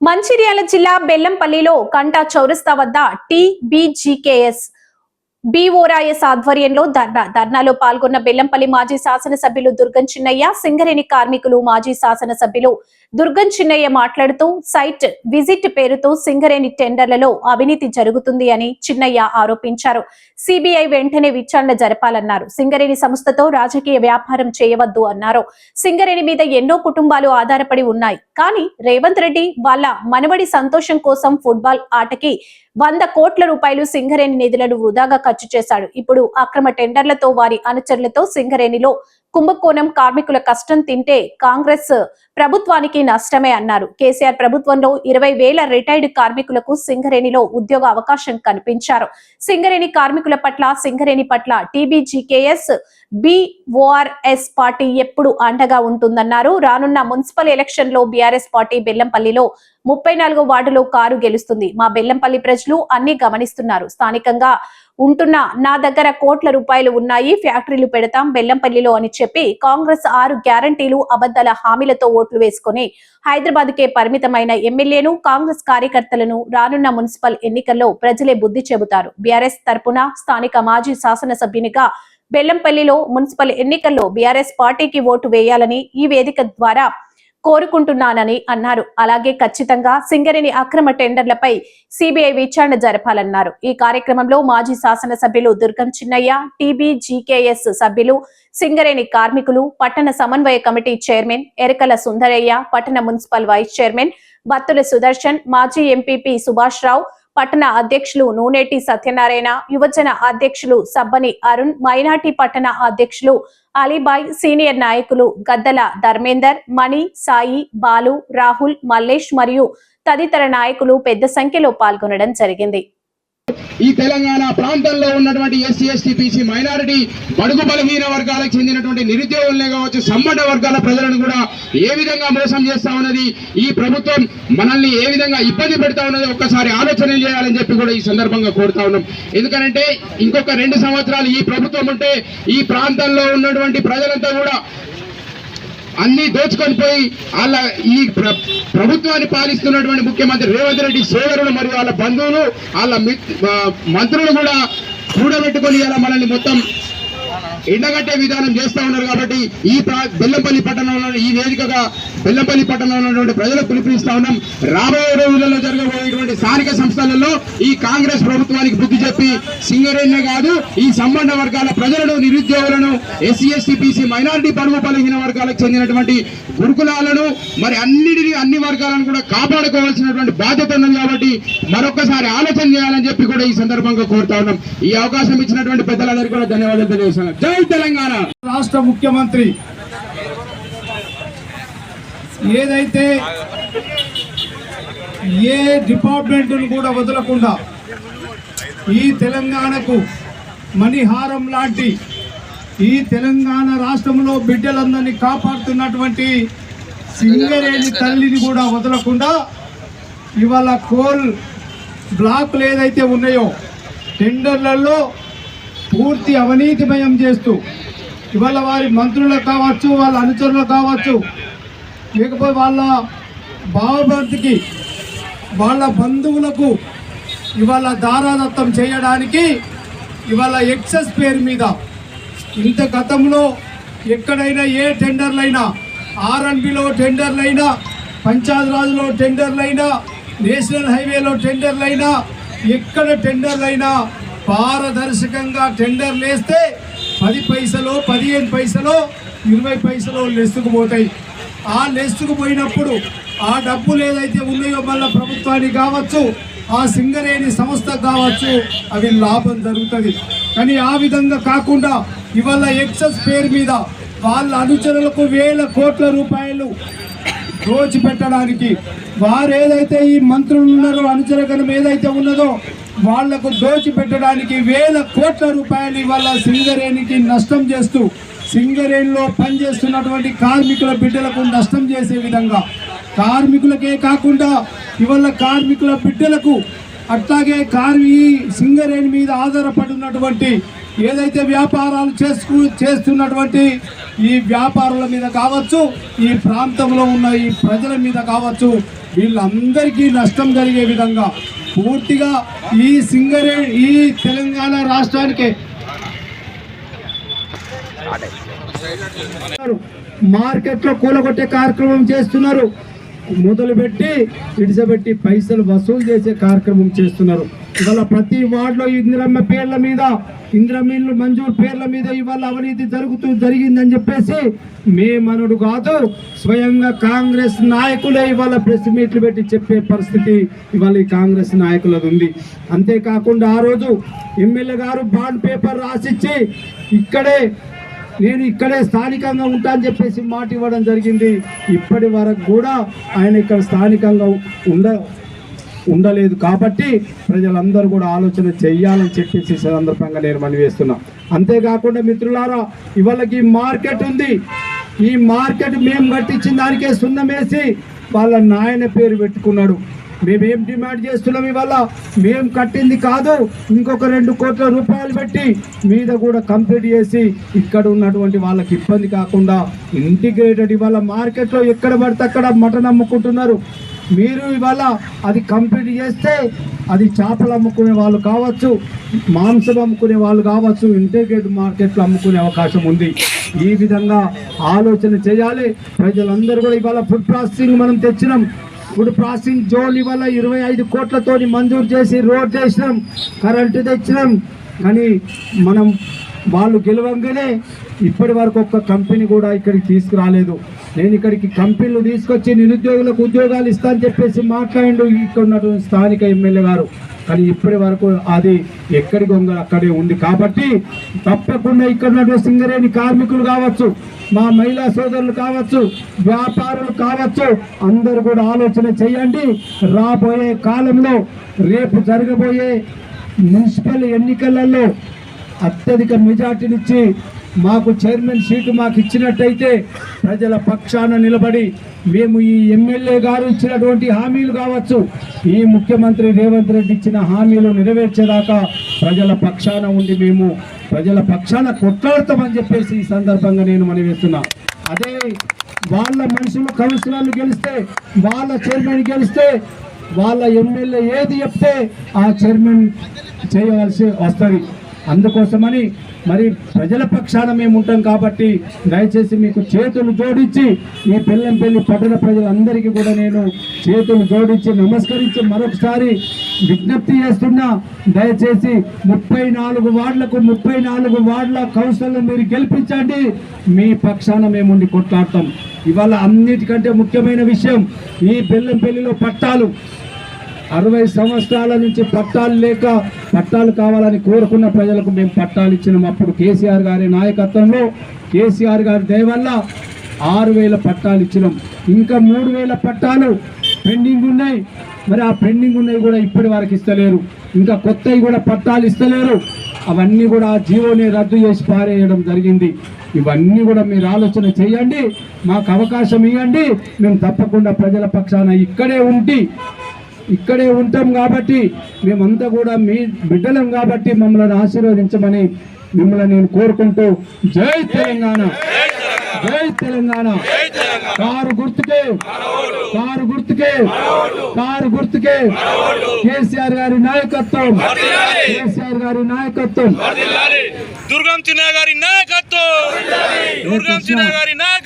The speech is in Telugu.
మంచిర్యాల జిల్లా బెల్లంపల్లిలో కంటా చౌరస్తా వద్ద టీబీజీకేఎస్ బీఓరాఎస్ ఆధ్వర్యంలో ధర్నా ధర్నాలో పాల్గొన్న బెల్లంపల్లి మాజీ శాసనసభ్యులు దుర్గం చిన్నయ్య సింగరేణి కార్మికులు మాజీ శాసనసభ్యులు దుర్గం చిన్నయ్య మాట్లాడుతూ సైట్ విజిట్ పేరుతో సింగరేణి టెండర్లలో అవినీతి జరుగుతుంది అని చిన్నయ్య ఆరోపించారు. సిబిఐ వెంటనే విచారణ జరపాలన్నారు. సింగరేణి సంస్థతో రాజకీయ వ్యాపారం చేయవద్దు అన్నారు. సింగరేణి మీద ఎన్నో కుటుంబాలు ఆధారపడి ఉన్నాయి. కానీ రేవంత్ రెడ్డి వాళ్ళ మనవడి సంతోషం కోసం ఫుట్బాల్ ఆటకి వంద కోట్ల రూపాయలు సింగరేణి నిధులను వృధాగా ఖర్చు చేశాడు. ఇప్పుడు అక్రమ టెండర్లతో వారి అనుచరులతో సింగరేణిలో కుంభకోణం కార్మికుల కష్టం తింటే కాంగ్రెస్ ప్రభుత్వానికి నష్టమే అన్నారు. కేసీఆర్ ప్రభుత్వంలో ఇరవై వేల రిటైర్డ్ కార్మికులకు సింగరేణిలో ఉద్యోగ అవకాశం కల్పించారు. సింగరేణి కార్మికుల పట్ల సింగరేణి పట్ల టీబీజీకేఎస్ బిఓఆర్ఎస్ పార్టీ ఎప్పుడు అండగా ఉంటుందన్నారు. రానున్న మున్సిపల్ ఎలక్షన్లో బీఆర్ఎస్ పార్టీ బెల్లంపల్లిలో ముప్పై నాలుగో వార్డులో కారు గెలుస్తుంది. మా బెల్లంపల్లి ప్రజలు అన్ని గమనిస్తున్నారు. స్థానికంగా ఉంటున్న నా దగ్గర కోట్ల రూపాయలు ఉన్నాయి. ఫ్యాక్టరీలు పెడతాం బెల్లంపల్లిలో అని చెప్పి కాంగ్రెస్ ఆరు గ్యారంటీలు అబద్దాల హామీలతో ఓట్లు వేసుకుని హైదరాబాద్ కే పరిమితమైన ఎమ్మెల్యేను కాంగ్రెస్ కార్యకర్తలను రానున్న మున్సిపల్ ఎన్నికల్లో ప్రజలే బుద్ధి చెబుతారు. బీఆర్ఎస్ తరపున స్థానిక మాజీ శాసనసభ్యునిగా బెల్లంపల్లిలో మున్సిపల్ ఎన్నికల్లో బీఆర్ఎస్ పార్టీకి ఓటు వేయాలని ఈ వేదిక ద్వారా కోరుకుంటున్నానని అన్నారు. అలాగే ఖచ్చితంగా సింగరేణి అక్రమ టెండర్లపై సిబిఐ విచారణ జరపాలన్నారు. ఈ కార్యక్రమంలో మాజీ శాసనసభ్యులు దుర్గం చిన్నయ్య టీబీజీకేఎస్ సభ్యులు సింగరేణి కార్మికులు పట్టణ సమన్వయ కమిటీ చైర్మన్ ఎరకల సుందరయ్య పట్టణ municipal vice chairman Battula Sudarshan మాజీ ఎంపీపీ సుభాష్ రావు పట్టణ అధ్యక్షులు నూనేటి సత్యనారాయణ యువజన అధ్యక్షులు సబ్బని అరుణ్ మైనార్టీ పట్టణ అధ్యక్షులు అలీబాయ్ సీనియర్ నాయకులు గద్దల ధర్మేందర్ మణి సాయి బాలు రాహుల్ మల్లేష్ మరియు తదితర నాయకులు పెద్ద సంఖ్యలో పాల్గొనడం జరిగింది. ఈ తెలంగాణ ప్రాంతంలో ఉన్నటువంటి ఎస్సీ ఎస్టీ బీసీ మైనారిటీ బడుగు బలహీన వర్గాలకు చెందినటువంటి నిరుద్యోగులనే కావచ్చు సంబంధ వర్గాల ప్రజలను కూడా ఏ విధంగా మోసం చేస్తా ఉన్నది ఈ ప్రభుత్వం మనల్ని ఏ విధంగా ఇబ్బంది పెడతా ఉన్నది ఒక్కసారి ఆలోచన చేయాలని చెప్పి కూడా ఈ సందర్భంగా కోరుతా ఉన్నాం. ఎందుకంటే ఇంకొక రెండు సంవత్సరాలు ఈ ప్రభుత్వం ఉంటే ఈ ప్రాంతంలో ఉన్నటువంటి ప్రజలంతా కూడా అన్ని దోచుకొని పోయి వాళ్ళ ఈ ప్ర- ప్రభుత్వాన్ని పాలిస్తున్నటువంటి ముఖ్యమంత్రి రేవంత్ రెడ్డి సోదరులు మరియు వాళ్ళ బంధువులు వాళ్ళ మంత్రులు కూడా కూడబెట్టుకొని ఇలా మనల్ని మొత్తం ఎండగట్టే విధానం చేస్తా ఉన్నారు కాబట్టి ఈ బెల్లంపల్లి పట్టణంలో ఈ వేదికగా బెల్లంపల్లి పట్టణంలో ఉన్నటువంటి ప్రజలకు పిలుపునిస్తా ఉన్నాం. రాబోయే రోజులలో జరగబోయేటువంటి స్థానిక సంస్థలలో ఈ కాంగ్రెస్ ప్రభుత్వానికి బుద్ధి చెప్పి సింగరేణ్య కాదు ఈ సంబంధ వర్గాల ప్రజలను నిరుద్యోగులను ఎస్సీ ఎస్టీ బీసీ మైనారిటీ పరువు బలహీన వర్గాలకు చెందినటువంటి గురుకులాలను మరి అన్నిటిని అన్ని వర్గాలను కూడా కాపాడుకోవాల్సినటువంటి బాధ్యత ఉన్నది కాబట్టి మరొకసారి ఆలోచన చేయాలని చెప్పి కూడా ఈ సందర్భంగా కోరుతా ఉన్నాం. ఈ అవకాశం ఇచ్చినటువంటి పెద్దలందరికీ కూడా ధన్యవాదాలు తెలియజేస్తున్నాం జై తెలంగాణ. రాష్ట్ర ముఖ్యమంత్రి ఏదైతే ఏ డిపార్ట్మెంట్ను కూడా వదలకుండా ఈ తెలంగాణకు మణిహారం లాంటి ఈ తెలంగాణ రాష్ట్రంలో బిడ్డలందరినీ కాపాడుతున్నటువంటి సింగరేణి తల్లిని కూడా వదలకుండా ఇవాళ కోల్ బ్లాక్లు ఏదైతే ఉన్నాయో టెండర్లలో పూర్తి అవినీతిమయం చేస్తూ ఇవాళ వారి మంత్రులకు కావచ్చు వాళ్ళ అనుచరులకు కావచ్చు లేకపోతే వాళ్ళ బావభర్తికి వాళ్ళ బంధువులకు ఇవాళ దారాదత్తం చేయడానికి ఇవాళ ఎక్సెస్ పేరు మీద ఇంత గతంలో ఎక్కడైనా ఏ టెండర్లైనా ఆర్ఎన్బిలో టెండర్లైనా పంచాయతీరాజ్లో టెండర్లైనా నేషనల్ హైవేలో టెండర్లైనా ఎక్కడ టెండర్లైనా పారదర్శకంగా టెండర్లు వేస్తే పది పైసలు పదిహేను పైసలు ఇరవై పైసలు లెస్సుకు పోతాయి. ఆ లెస్సుకు పోయినప్పుడు ఆ డబ్బులు ఏదైతే ఉన్నాయో మళ్ళీ ప్రభుత్వానికి కావచ్చు ఆ సింగరేణి సంస్థ కావచ్చు అవి లాభం జరుగుతుంది. కానీ ఆ విధంగా కాకుండా ఇవాళ ఎక్సెస్ పేరు మీద వాళ్ళ అనుచరులకు వేల కోట్ల రూపాయలు దోచిపెట్టడానికి వారు ఏదైతే ఈ మంత్రులు ఉన్నారో అనుచరగణం ఏదైతే ఉన్నదో వాళ్ళకు దోచిపెట్టడానికి వేల కోట్ల రూపాయలు ఇవాళ సింగరేణికి నష్టం చేస్తూ సింగరేణిలో పనిచేస్తున్నటువంటి కార్మికుల బిడ్డలకు నష్టం చేసే విధంగా. కార్మికులకే కాకుండా ఇవాళ కార్మికుల బిడ్డలకు అట్లాగే కార్మి సింగరేణి మీద ఆధారపడి ఉన్నటువంటి ఏదైతే వ్యాపారాలు చేసుకు చేస్తున్నటువంటి ఈ వ్యాపారుల మీద కావచ్చు ఈ ప్రాంతంలో ఉన్న ఈ ప్రజల మీద కావచ్చు వీళ్ళందరికీ నష్టం జరిగే విధంగా పూర్తిగా ఈ సింగరే ఈ తెలంగాణ రాష్ట్రానికి మార్కెట్లో కూలగొట్టే కార్యక్రమం చేస్తున్నారు. మొదలుపెట్టి విడిచిపెట్టి పైసలు వసూలు చేసే కార్యక్రమం చేస్తున్నారు. ఇవాళ ప్రతి వార్డులో ఇందిరమ్మ పేర్ల మీద ఇందిరమ్మిళ్ళు మంజూరు పేర్ల మీద ఇవాళ అవినీతి జరుగుతూ జరిగిందని చెప్పేసి మేమనుడు కాదు స్వయంగా కాంగ్రెస్ నాయకులే ఇవాళ ప్రెస్ మీట్లు పెట్టి చెప్పే పరిస్థితి ఇవాళ ఈ కాంగ్రెస్ నాయకులది ఉంది. అంతేకాకుండా ఆ రోజు ఎమ్మెల్యే గారు బాండ్ పేపర్ రాసిచ్చి ఇక్కడే నేను ఇక్కడే స్థానికంగా ఉంటా అని చెప్పేసి మాట ఇవ్వడం జరిగింది. ఇప్పటి వరకు కూడా ఆయన ఇక్కడ స్థానికంగా ఉండ ఉండలేదు కాబట్టి ప్రజలందరూ కూడా ఆలోచన చెయ్యాలని చెప్పేసి సందర్భంగా నేను మనవి వేస్తున్నా అంతేకాకుండా మిత్రులారా ఇవాళకి మార్కెట్ ఉంది. ఈ మార్కెట్ మేము కట్టించిన దానికే సున్నం వేసి వాళ్ళ నాయన పేరు పెట్టుకున్నాడు. మేమేం డిమాండ్ చేస్తున్నాం ఇవాళ? మేము కట్టింది కాదు ఇంకొక రెండు కోట్ల రూపాయలు పెట్టి మీద కూడా కంప్లీట్ చేసి ఇక్కడ ఉన్నటువంటి వాళ్ళకి ఇబ్బంది కాకుండా ఇంటిగ్రేటెడ్ ఇవాళ మార్కెట్లో ఎక్కడ పడితే అక్కడ మటన్ అమ్ముకుంటున్నారు. మీరు ఇవాళ అది కంప్లీట్ చేస్తే అది చేపలు అమ్ముకునే వాళ్ళు కావచ్చు మాంసం అమ్ముకునే వాళ్ళు కావచ్చు ఇంటిగ్రేట్ మార్కెట్లో అమ్ముకునే అవకాశం ఉంది. ఈ విధంగా ఆలోచన చేయాలి. ప్రజలందరూ కూడా ఇవాళ ఫుడ్ ప్రాసెసింగ్ మనం తెచ్చినాం. ఇప్పుడు ప్రాసెసింగ్ జోన్ ఇవాళ ఇరవై ఐదు కోట్లతో మంజూరు చేసి రోడ్ చేసినాం కరెంటు తెచ్చినాం. కానీ మనం వాళ్ళు గెలవంగానే ఇప్పటి వరకు ఒక్క కంపెనీ కూడా ఇక్కడికి తీసుకురాలేదు. నేను ఇక్కడికి కంపెనీలు తీసుకొచ్చి నిరుద్యోగులకు ఉద్యోగాలు ఇస్తా అని చెప్పేసి మాట్లాడిండు ఇక్కడ ఉన్నటువంటి స్థానిక ఎమ్మెల్యే గారు. కానీ ఇప్పటి వరకు అది ఎక్కడి గొంగ అక్కడే ఉంది. కాబట్టి తప్పకుండా ఇక్కడ ఉన్నటువంటి సింగరేణి కార్మికులు కావచ్చు మా మహిళా సోదరులు కావచ్చు వ్యాపారులు కావచ్చు అందరూ కూడా ఆలోచన చేయండి. రాబోయే కాలంలో రేపు జరగబోయే మున్సిపల్ ఎన్నికలలో అత్యధిక మెజార్టీనిచ్చి మాకు చైర్మన్ సీటు మాకు ఇచ్చినట్టయితే ప్రజల పక్షాన నిలబడి మేము ఈ ఎమ్మెల్యే గారు ఇచ్చినటువంటి హామీలు కావచ్చు ఈ ముఖ్యమంత్రి రేవంత్ రెడ్డి ఇచ్చిన హామీలు నెరవేర్చేదాకా ప్రజల పక్షాన ఉండి మేము ప్రజల పక్షాన కొట్లాడతామని చెప్పేసి ఈ సందర్భంగా నేను మనవేస్తున్నా అదే వాళ్ళ మనుషులు కౌన్సిలర్లు గెలిస్తే వాళ్ళ చైర్మన్ గెలిస్తే వాళ్ళ ఎమ్మెల్యే ఏది చెప్తే ఆ చైర్మన్ చేయవలసి వస్తుంది. అందుకోసమని మరి ప్రజల పక్షాన మేము ఉంటాం కాబట్టి దయచేసి మీకు చేతులు జోడించి ఈ పెళ్ళంపల్లి పట్టణ ప్రజలందరికీ కూడా నేను చేతులు జోడించి నమస్కరించి మరొకసారి విజ్ఞప్తి చేస్తున్నా. దయచేసి ముప్పై నాలుగు వార్డులకు ముప్పై నాలుగు వార్డుల కౌన్సిల్ను మీరు గెలిపించండి. మీ పక్షాన మేము ఉండి కొట్లాడతాం. ఇవాళ అన్నిటికంటే ముఖ్యమైన విషయం ఈ బెల్లంపల్లిలో పట్టాలు. అరవై సంవత్సరాల నుంచి పట్టాలు లేక పట్టాలు కావాలని కోరుకున్న ప్రజలకు మేము పట్టాలు ఇచ్చినాం. అప్పుడు కేసీఆర్ గారి నాయకత్వంలో కేసీఆర్ గారి దయవల్ల ఆరు వేల పట్టాలు ఇచ్చినాం. ఇంకా మూడు వేల పట్టాలు పెండింగ్ ఉన్నాయి. మరి ఆ పెండింగ్ ఉన్నాయి కూడా ఇప్పటి వరకు ఇస్తలేరు. ఇంకా కొత్తవి కూడా పట్టాలు ఇస్తలేరు. అవన్నీ కూడా ఆ జీవోని రద్దు చేసి పారేయడం జరిగింది. ఇవన్నీ కూడా మీరు ఆలోచన చేయండి. మాకు అవకాశం ఇవ్వండి. మేము తప్పకుండా ప్రజల పక్షాన ఇక్కడే ఉండి ఇక్కడే ఉంటాం కాబట్టి మేమంతా కూడా మీ బిడ్డలం కాబట్టి మమ్మల్ని ఆశీర్వదించమని మిమ్మల్ని నేను కోరుకుంటూ జై తెలంగాణ. జై తెలంగాణ. కారు గుర్తుకే. కారు గుర్తుకే. కారు గుర్తుకే. కేసీఆర్ గారి నాయకత్వం. కేసీఆర్ గారి నాయకత్వం. దుర్గం చిన్న గారి నాయకత్వం. దుర్గం చిన్న గారి నాయకత్వం.